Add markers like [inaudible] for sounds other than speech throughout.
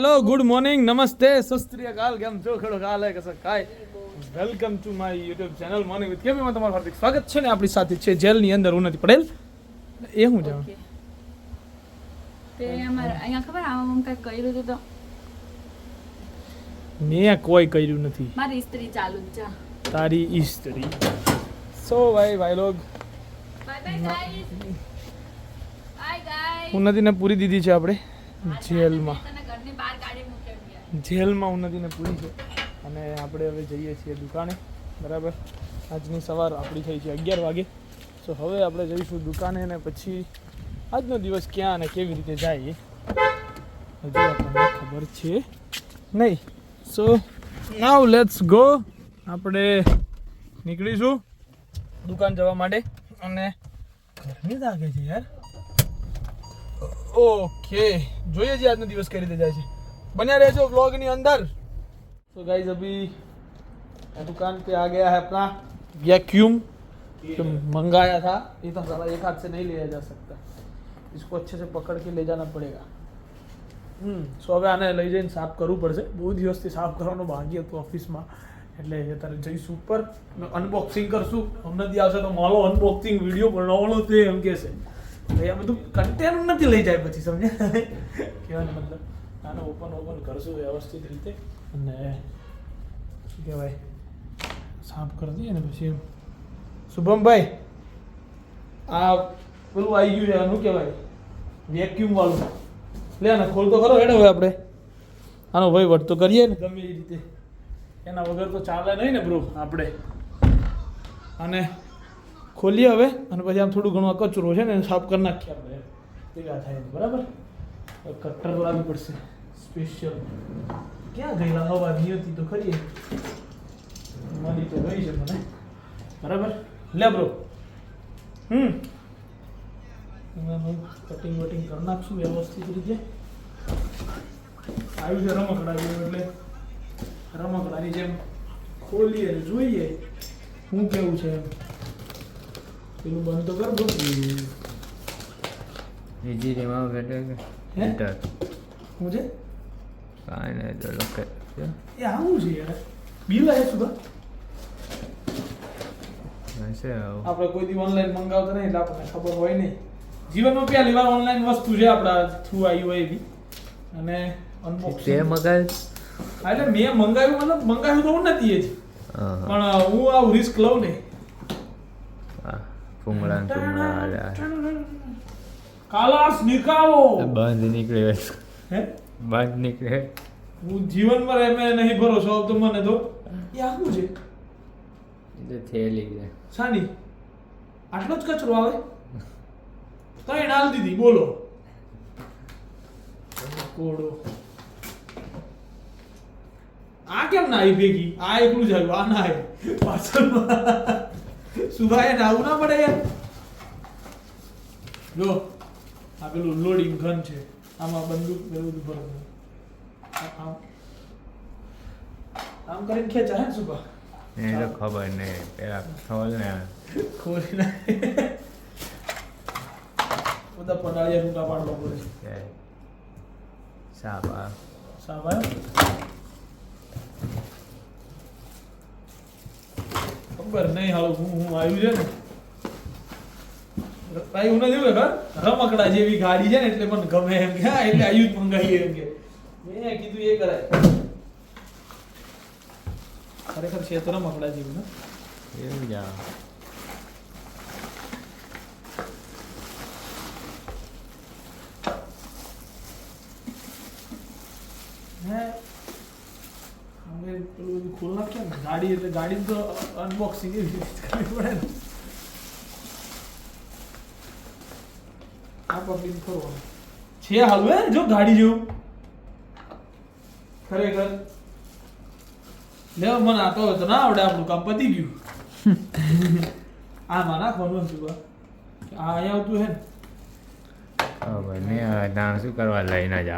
Hello good morning નમસ્તે સસ્ત્રીયકાલ કેમ છો ખેડો કાલ હે કસર કાય welcome to my YouTube channel morning with કેમ તમારું હાર્દિક સ્વાગત છે ને આપણી સાથે છે જેલની અંદર ઉન્નતિ પટેલ એ હું જાણ તે અમાર અહીંયા ખબર આમાં કઈ કર્યું તો મેં કોઈ કર્યું નથી મારી ઇસ્ત્રી ચાલુ જા તારી ઇસ્ત્રી સો ભાઈ ભાઈ લોગ bye bye guys bye guys ઉન્નતિને પૂરી દીધી છે આપણે જેલમાં જેલમાં ઉન્નતિને પૂરી છે અને આપણે હવે જઈએ છીએ દુકાને બરાબર આજની સવાર આપણી થઈ છે અગિયાર વાગે સો હવે આપણે જઈશું દુકાને અને પછી આજનો દિવસ ક્યાં અને કેવી રીતે જાય હજુ આપણને ખબર છે નહીં સો નાવ લેટ્સ ગો આપણે નીકળીશું દુકાન જવા માટે અને ગરમી લાગે છે યાર ઓકે જોઈએ છીએ આજનો દિવસ કઈ રીતે જાય છે बने रहे जो ब्लॉग ની અંદર तो गाइस अभी दुकान पे आ गया है अपना वैक्यूम जो मंगाया था ये तो हमारा एक हाथ से नहीं लिया जा सकता इसको अच्छे से પકડ કે લઈ જના પડેગા હમ સો હવે આને લઈ જઈને સાફ કરવું પડશે બહુ દિવસથી સાફ કરવાનું બાકી હતું ઓફિસમાં એટલે અત્યારે જઈશું ઉપર અનબોક્સિંગ કરશું હમણાંથી આવશે તો મારો અનબોક્સિંગ વિડીયો બનાવવાનો તે એમ કહેશે ભાઈ આ બધું કન્ટેન્ટ નથી લઈ જાય પછી સમજે [laughs] કહેવાનો મતલબ આને ઓપન ઓપન કરશું વ્યવસ્થિત રીતે અને શું કહેવાય સાફ કરી દઈએ ને પછી શુભમભાઈ આ પેલું આવી ગયું છે શું કહેવાય વેક્યુમ વાળું લે ને ખોલતો ખરો હેડે હવે આપણે આનો વહીવટ તો કરીએ ને ગમે એ રીતે એના વગર તો ચાલે નહીં ને બ્રો આપણે અને ખોલીએ હવે અને પછી આમ થોડું ઘણું કચરો છે ને એને સાફ કરી નાખીએ આપણે ભેગા થાય બરાબર કટ્ટર લાવવી પડશે સ્પેશિયલ ક્યાં ગયેલા અવાજ હતી તો ખરી મળી તો ગઈ છે મને બરાબર લે બ્રો હમ કટિંગ વટિંગ કરી નાખશું વ્યવસ્થિત રીતે આવ્યું છે રમકડા જેવું એટલે રમકડાની જેમ ખોલીએ જોઈએ શું કેવું છે એમ પેલું બંધ તો કર બીજી રેમાં બેટર હે હું છે કાંઈ નહીં તો લખે એ આવું છે યાર બિલ આવે આપણે કોઈ દી ઓનલાઈન મંગાવતા નહીં એટલે આપણને ખબર હોય નહીં જીવનમાં પહેલી વાર ઓનલાઈન વસ્તુ છે આપણા થ્રુ આવ્યું હોય બી અને અનબોક્સિંગ હા એટલે મેં મંગાવ્યું મતલબ મંગાવ્યું તો નથી એ જ પણ હું આવું રિસ્ક લઉં નહીં ફૂંગળા ફૂંગળા કાલાસ નિકાવો બંધ નીકળ્યો હે બાજ નીકળે હું જીવનમાં એમે નહીં ભરોસો આવતો મને તો એ આખું છે એટલે થેલી છે સાની આટલો જ કચરો આવે ત્રણ હાલ દીધી બોલો કોડો આ કેમ ના આવી ભેગી આ એકલું જ આવ્યું આ ના આવ્યું પાછળ સુભાએ નાવું ના પડે યાર જો આ પેલું લોડિંગ ઘન છે આમાં બંદૂક ને બધું ભરો આમ આમ કરીને ખેંચા હે સુભા એને તો ખબર નહીં પેલા ખોલ ને ખોલી ના બધા પટાળિયા રૂટા પાડવા પડે સાબા સાબા ખબર નહીં હાલો હું હું આવ્યું છે ને ભાઈ હું નથી રમકડા જેવી ગાડી છે ને એટલે પણ ગમે એમ કે એટલે આયુ જ મંગાવીએ એમ કે મેં કીધું એ કરાય ખરેખર છે તો રમકડા જેવું ને એવું જા ગાડી એટલે ગાડી તો અનબોક્સિંગ એવી કરવી પડે ને આ પબ્લિક ફરવા છે હલવે જો ગાડી જેવું ખરેખર લે મને આ તો ના આવડે આપણું કામ પતી ગયું આ મારા ખોનું હતું આ અહીંયા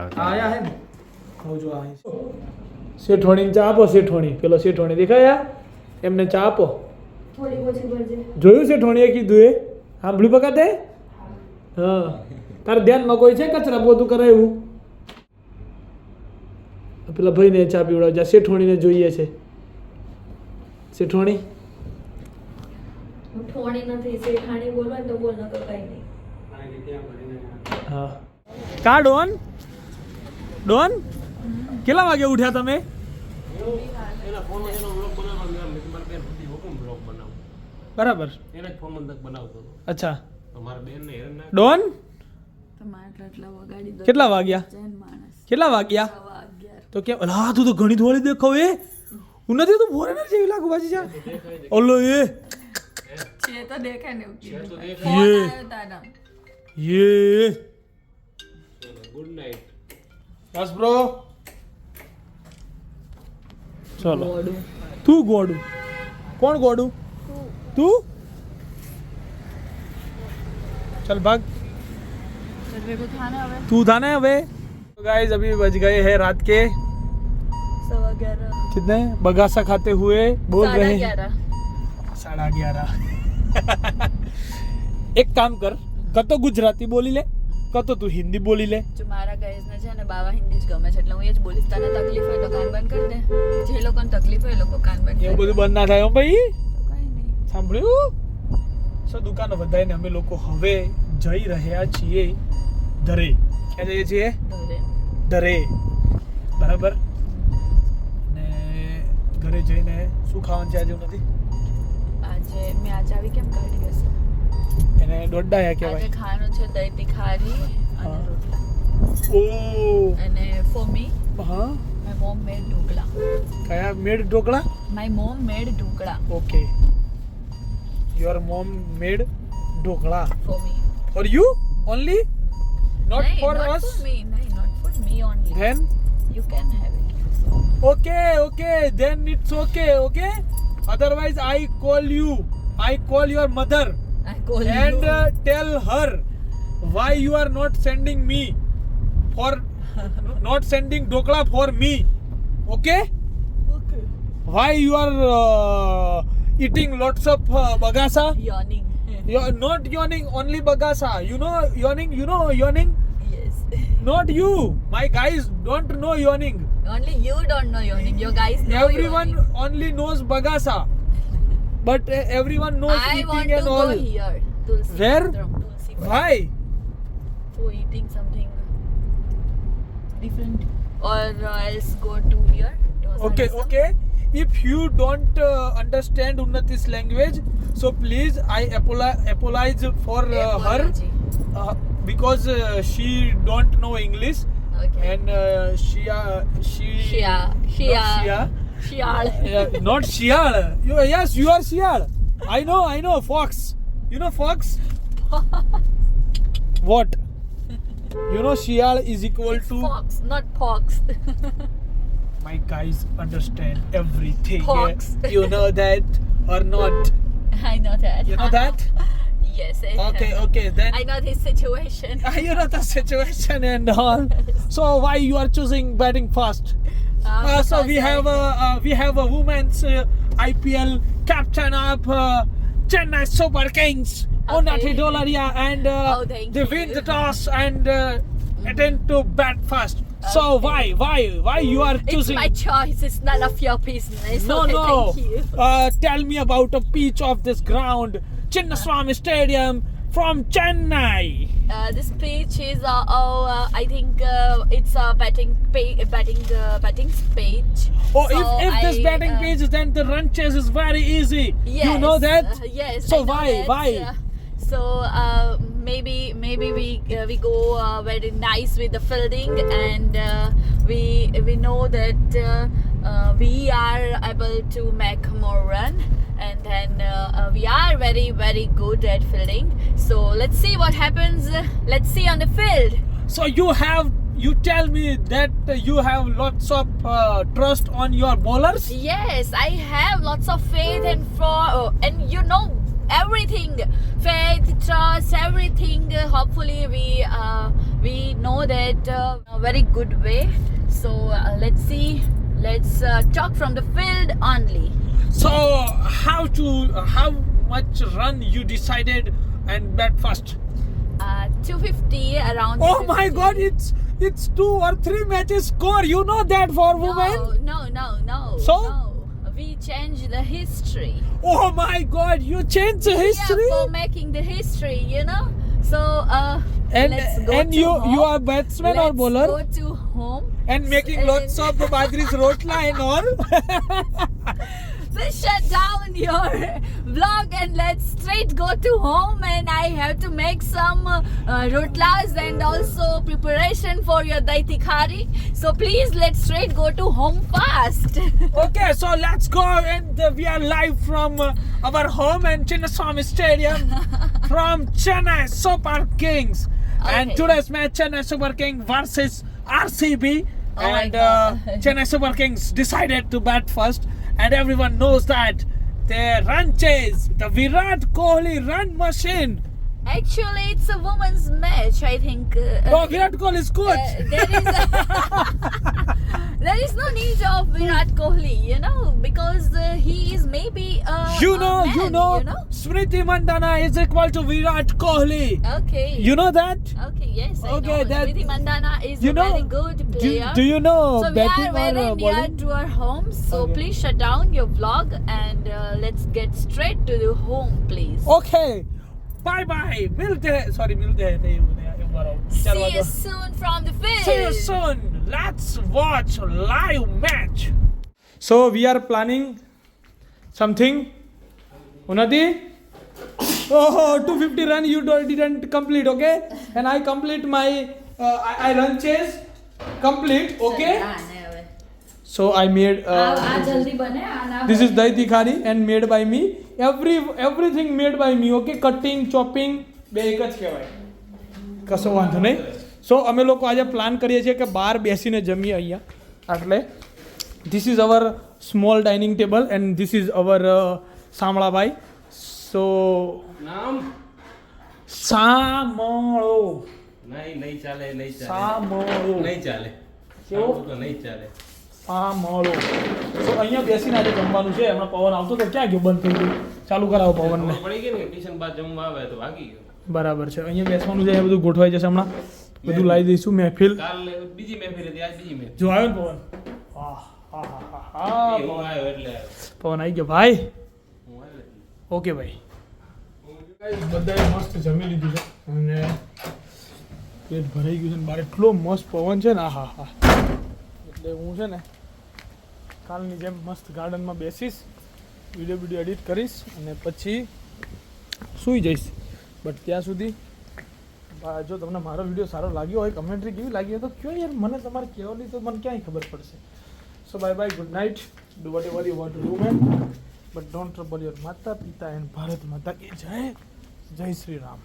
આવતું હે શેઠવાણી પેલો શેઠવાણી દેખાયા એમને ચા જોયું શેઠવાણીએ કીધું એ સાંભળ્યું પકાતે હા તારે ધ્યાનમાં કોઈ છે કચરા પોતું કરાયું પેલા ભાઈને ચા પીવડાવજા શેઠોણીને જોઈએ છે શેઠોણી કા ડોન ડોન કેટલા વાગે ઉઠ્યા તમે બરાબર અચ્છા ડોન કેટલા વાગ્યા કેટલા વાગ્યા તો કે અલા તું તો ઘણી ધોળી દેખાવ એ હું નથી તું ફોરેનર જેવી લાગુ પાછી જા ઓલો એ યે યે ગુડ તું ગોડું કોણ ગોડું તું चल भाग तू थाने अवे तो गाइस अभी बज गए हैं रात के कितने बगासा खाते हुए बोल रहे हैं साढ़ा ग्यारह [laughs] एक काम कर कतो गुजराती बोली ले कतो तू हिंदी बोली ले जो मारा गाइस ना जाने बाबा हिंदी गमे छे એટલે હું એ જ બોલીશ તને તકલીફ હોય તો કાન બંધ કર દે જે લોકોને તકલીફ હોય એ લોકો કાન બંધ એ બધું બંધ ના થાય હો ભાઈ કાઈ નહીં સાંભળ્યું સો દુકાન વધારીને અમે લોકો હવે જઈ રહ્યા છીએ દરે ક્યાં જઈએ છીએ દરે બરાબર ને ઘરે જઈને શું ખાવાનું છે આજે નથી આજે મેં આજે આવી કેમ કાઢી હશે એને દોડાયા કહેવાય આજે ખાવાનું છે દહીં તિખારી અને રોટલા ઓ અને ફોર મી હા માય મોમ મેડ ઢોકળા કયા made dhokla my mom made dhokla okay Your mom made dhokla for me. For you only? Not no, for not us? Not for me. No, not for me only. Then? You can have it. Okay. Then it's okay? Otherwise I call you. I call your mother. I call and you. And uh, tell her why you are not sending me for [laughs] not sending dhokla for me. Okay? Why you are uh, eating lots of uh, bagasa. Yawning. [laughs] You're not yawning, only bagasa. You know yawning. You know yawning. Yes. [laughs] Not you. My guys don't know yawning. Only you don't know yawning. Your guys know Everyone yawning. only knows bagasa. [laughs] But uh, everyone knows I eating want to and go all. here. Tulsi Where? Tulsi Why? For eating something different. Or uh, else go to here. okay, okay if you don't uh, understand Unnati's language, so please I apologize for uh, her uh, because uh, she don't know English okay. and uh, she uh, she Shia. Shia. Shial. Uh, not Shial. You, yes, you are Shial. I know, I know. Fox. You know Fox? what? You know Shial is equal it's to Fox, not Fox. [laughs] my guys understand everything. Pox. You know that or not? [laughs] I know that. You know that? [laughs] yes. Okay, has. okay. Then I know this situation. [laughs] you know the situation and all. so why you are choosing batting first? Uh, uh, so we I have a uh, we have a women's uh, IPL captain of uh, Chennai Super Kings, okay. Onati Dolaria, and uh, oh, they you. win the toss and attend to bat Okay. So why, why, why you are choosing? It's my choice. It's none of your business. No, okay, no. Thank you. Uh, tell me about a pitch of this ground, Chinnaswamy uh. Stadium from Chennai. Uh, this pitch is uh, oh, uh, I think uh, it's a batting pay, batting uh, batting pitch. Oh, so if, if I, this batting uh, pitch, then the run chase is very easy. Yes, you know that. Uh, yes. So why, why? so uh, maybe maybe we uh, we go uh, very nice with the fielding and uh, we we know that uh, uh, we are able to make more run and then uh, uh we are very very good at fielding so let's see what happens let's see on the field so you have you tell me that you have lots of uh, trust on your bowlers yes i have lots of faith and for oh, and you know everything faith trust everything hopefully we uh, we know that uh, a very good way so uh, let's see let's uh, talk from the field only so how to how much run you decided and bet first uh, 250 around oh my god it's it's two or three matches score you know that for no, women no no no no so no we change the history. Oh my God! You change the history yeah, for making the history. You know, so uh, and let's go and to you home. you are batsman let's or bowler. Go to home and making and lots of the Badri's rotla and all. Just shut down your vlog and let's straight go to home and I have to make some uh, rotlas and also preparation for your daiti So please let's straight go to home fast. [laughs] okay, so let's go and uh, we are live from uh, our home and Chinnaswamy Stadium [laughs] from Chennai Super Kings. Okay. And today's match Chennai Super King versus RCB. Oh and uh, Chennai Super Kings decided to bat first. And everyone knows that the ranches, the Virat Kohli run machine, Actually, it's a woman's match. I think. Uh, uh oh, Virat Kohli is coach. Uh, there is [laughs] there is no need of Virat Kohli, you know, because uh, he is maybe a, you, know, a man, you know, you know, Smriti Mandana is equal to Virat Kohli. Okay. You know that? Okay. Yes. I okay. Know. Smriti Mandana is you know, very good player. Do, do you know? So we are very uh, near to our home. So okay. please shut down your vlog and uh, let's get straight to the home, please. Okay. Bye bye मिलते हैं sorry मिलते हैं नहीं See you soon from the field. See you soon. Let's watch live match. So we are planning something. Unadi. Oh, 250 run you didn't complete, okay? And I complete my uh, I, I run chase complete, okay? So I made. Uh, this is Daiti Khari and made by me. Every everything made by me okay cutting chopping બે એક જ કહેવાય કશો વાંધો નહીં સો અમે લોકો આજે પ્લાન કરીએ છીએ કે બહાર બેસીને જમીએ અહીંયા એટલે this is our small dining table and this is our Shamalabhai સો નામ સામળો નહીં નહીં ચાલે નહીં ચાલે સામળો નહીં ચાલે કેવું નહીં ચાલે પામળો તો અહીંયા બેસીને આજે જમવાનું છે હમણાં પવન આવતો તો ક્યાં ગયો બંધ થઈ ગયું ચાલુ કરાવો પવન પડી ગયો ને ટ્યુશન બાદ જમવા આવે તો વાગી ગયો બરાબર છે અહીંયા બેસવાનું છે એ બધું ગોઠવાઈ જશે હમણાં બધું લાવી દઈશું મહેફિલ બીજી મહેફિલ હતી આજ બીજી મહેફિલ જો આવ્યો ને પવન પવન આવી ગયો ભાઈ ઓકે ભાઈ બધાએ મસ્ત જમી લીધું છે અને પેટ ભરાઈ ગયું છે ને બાર એટલો મસ્ત પવન છે ને આ હા હા એટલે હું છે ને કાલની જેમ મસ્ત ગાર્ડનમાં બેસીશ વિડીયો વિડીયો એડિટ કરીશ અને પછી સૂઈ જઈશ બટ ત્યાં સુધી જો તમને મારો વિડીયો સારો લાગ્યો હોય કમેન્ટ્રી કેવી લાગી હોય તો કયો યાર મને તમારે કહેવાની તો મને ક્યાંય ખબર પડશે so bye bye good night do whatever you want to do but don't trouble your માતા પિતા એન્ડ ભારત માતા કે જય જય શ્રી રામ